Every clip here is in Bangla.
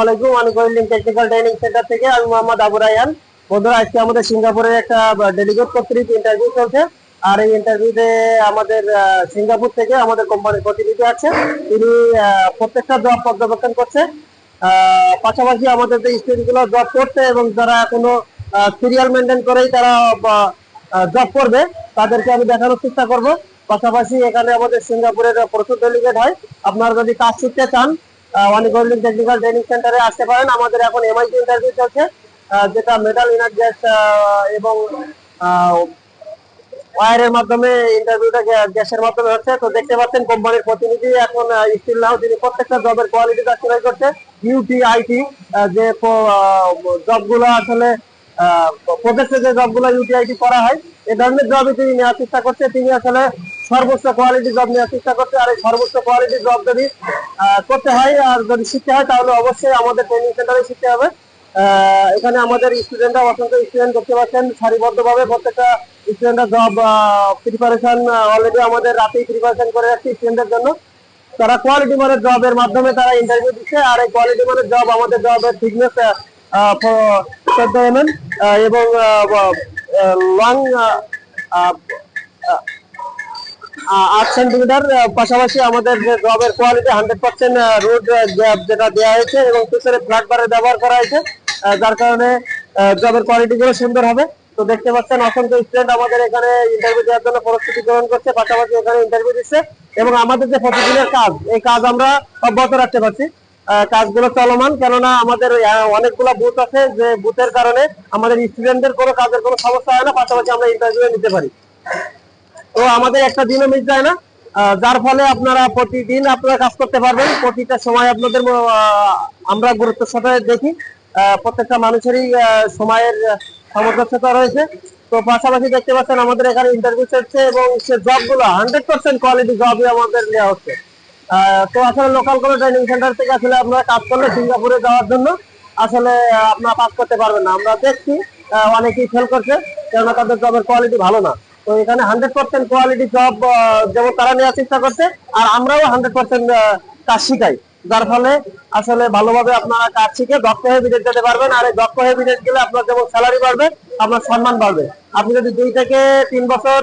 আলাইকুম। টেকনিক্যাল ট্রেনিং সেন্টার থেকে আমাদের একটা কর্তৃক ইন্টারভিউ চলছে। আর এই আমাদের সিঙ্গাপুর থেকে আমাদের কোম্পানির প্রতিনিধি আছে। তিনি প্রত্যেকটা জব পর্যবেক্ষণ করছে। পাশাপাশি আমাদের যে স্টুডেন্টগুলো জব করছে এবং যারা এখনও সিরিয়াল মেনটেন করেই তারা জব করবে, তাদেরকে আমি দেখানোর চেষ্টা করব। পাশাপাশি এখানে আমাদের সিঙ্গাপুরের প্রচুর ডেলিগেট হয়। আপনারা যদি কাজ শিখতে চান অনেক গোল্ডিং টেকনিক্যাল ট্রেনিং সেন্টারে আসতে পারেন। আমাদের এখন এমআইটি ইন্টারভিউ চলছে যেটা মেটাল ইনার এবং ওয়ারের মাধ্যমে ইন্টারভিউটা গ্যাসের মাধ্যমে হচ্ছে। তো দেখতে পাচ্ছেন কোম্পানির প্রতিনিধি এখন স্টিল নাও তিনি প্রত্যেকটা জবের কোয়ালিটি যাচাই করছে। ইউটি আইটি যে জবগুলো আসলে প্রজেক্টে যে জবগুলো ইউটিআইটি করা হয় এ ধরনের জবই তিনি নেওয়ার চেষ্টা করছে। তিনি আসলে সর্বোচ্চ কোয়ালিটি জব নেওয়ার চেষ্টা করছে। আর এই সর্বোচ্চ কোয়ালিটি জব যদি করতে হয় আর যদি শিখতে হয়, তাহলে অবশ্যই আমাদের ট্রেনিং সেন্টারে শিখতে হবে। এখানে আমাদের স্টুডেন্টরা অসংখ্য স্টুডেন্ট দেখতে পাচ্ছেন। সারিবদ্ধভাবে প্রত্যেকটা স্টুডেন্টরা জব প্রিপারেশন অলরেডি আমাদের রাতেই প্রিপারেশন করে রাখছি স্টুডেন্টদের জন্য। তারা কোয়ালিটি মানের জবের মাধ্যমে তারা ইন্টারভিউ দিচ্ছে। আর এই কোয়ালিটি মানের জব আমাদের জবের থিকনেস চোদ্দ এম এবং লং আট সেন্টিমিটার পাশাপাশি আমাদের যে জবের কোয়ালিটি হান্ড্রেড পার্সেন্ট রোড যেটা দেওয়া হয়েছে এবং পিছনে ফ্ল্যাট বারের ব্যবহার করা হয়েছে যার কারণে জবের কোয়ালিটি গুলো সুন্দর হবে। তো দেখতে পাচ্ছেন, অসংখ্য স্টুডেন্ট আমাদের এখানে ইন্টারভিউ দেওয়ার জন্য প্রস্তুতি গ্রহণ করছে, পাশাপাশি এখানে ইন্টারভিউ দিচ্ছে এবং আমাদের যে প্রতিদিনের কাজ, এই কাজ আমরা অব্যাহত রাখতে পারছি। কাজগুলো চলমান, কেননা আমাদের অনেকগুলো বুথ আছে যে বুথের কারণে আমাদের স্টুডেন্টদের কোনো কাজের কোনো সমস্যা হয় না, পাশাপাশি আমরা ইন্টারভিউ নিতে পারি। তো আমাদের একটা দিনও মিস যায় না যার ফলে আপনারা প্রতিদিন আপনারা কাজ করতে পারবেন, প্রতিটা সময় আপনাদের আমরা গুরুত্বের সাথে দেখি প্রত্যেকটা মানুষেরই সময়ের সামঞ্জস্যতা রয়েছে। তো পাশাপাশি দেখতে পাচ্ছেন আমাদের এখানে ইন্টারভিউ চলছে এবং সে জবগুলো হান্ড্রেড পার্সেন্ট কোয়ালিটি জবই আমাদের নেওয়া হচ্ছে। তো আসলে লোকাল কোনো ট্রেনিং সেন্টার থেকে আসলে আপনারা কাজ করলে সিঙ্গাপুরে যাওয়ার জন্য আসলে আপনারা কাজ করতে পারবেন না। আমরা দেখছি অনেকেই ফেল করছে, কেননা তাদের জবের কোয়ালিটি ভালো না। তো এখানে হান্ড্রেড পার্সেন্ট কোয়ালিটি জব যেমন তারা নেওয়ার চেষ্টা করছে, আর আমরাও হান্ড্রেড পার্সেন্ট কাজ শিখাই। যার ফলে আসলে ভালোভাবে আপনারা কাজ শিখে দক্ষ হয়ে বিদেশ যেতে পারবেন, আর এই দক্ষ হয়ে বিদেশ গেলে আপনার যেমন স্যালারি বাড়বে, আপনার সম্মান বাড়বে। আপনি যদি দুই থেকে তিন বছর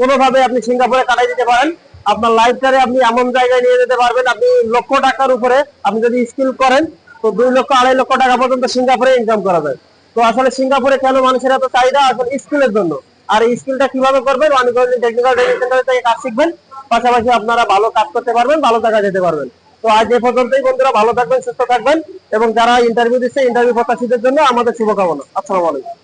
কোনোভাবে আপনি সিঙ্গাপুরে কাটাই দিতে পারেন আপনার লাইফটারে আপনি এমন জায়গায় নিয়ে যেতে পারবেন, আপনি লক্ষ টাকার উপরে আপনি যদি স্কিল করেন, তো দুই লক্ষ, আড়াই লক্ষ টাকা পর্যন্ত সিঙ্গাপুরে ইনকাম করা যায়। তো আসলে সিঙ্গাপুরে কেন মানুষের এত চাহিদা? আসলে স্কিলের জন্য। আর এই স্কিলটা কীভাবে করবেন? অনেক টেকনিক্যাল ট্রেনিং সেন্টার থেকে কাজ শিখবেন। পাশাপাশি আপনারা ভালো কাজ করতে পারবেন, ভালো জায়গায় যেতে পারবেন। তো আজ এ পর্যন্তই, বন্ধুরা, ভালো থাকবেন, সুস্থ থাকবেন। এবং যারা ইন্টারভিউ দিচ্ছে ইন্টারভিউ প্রত্যাশীদের জন্য আমাদের শুভকামনা। আসসালামু আলাইকুম।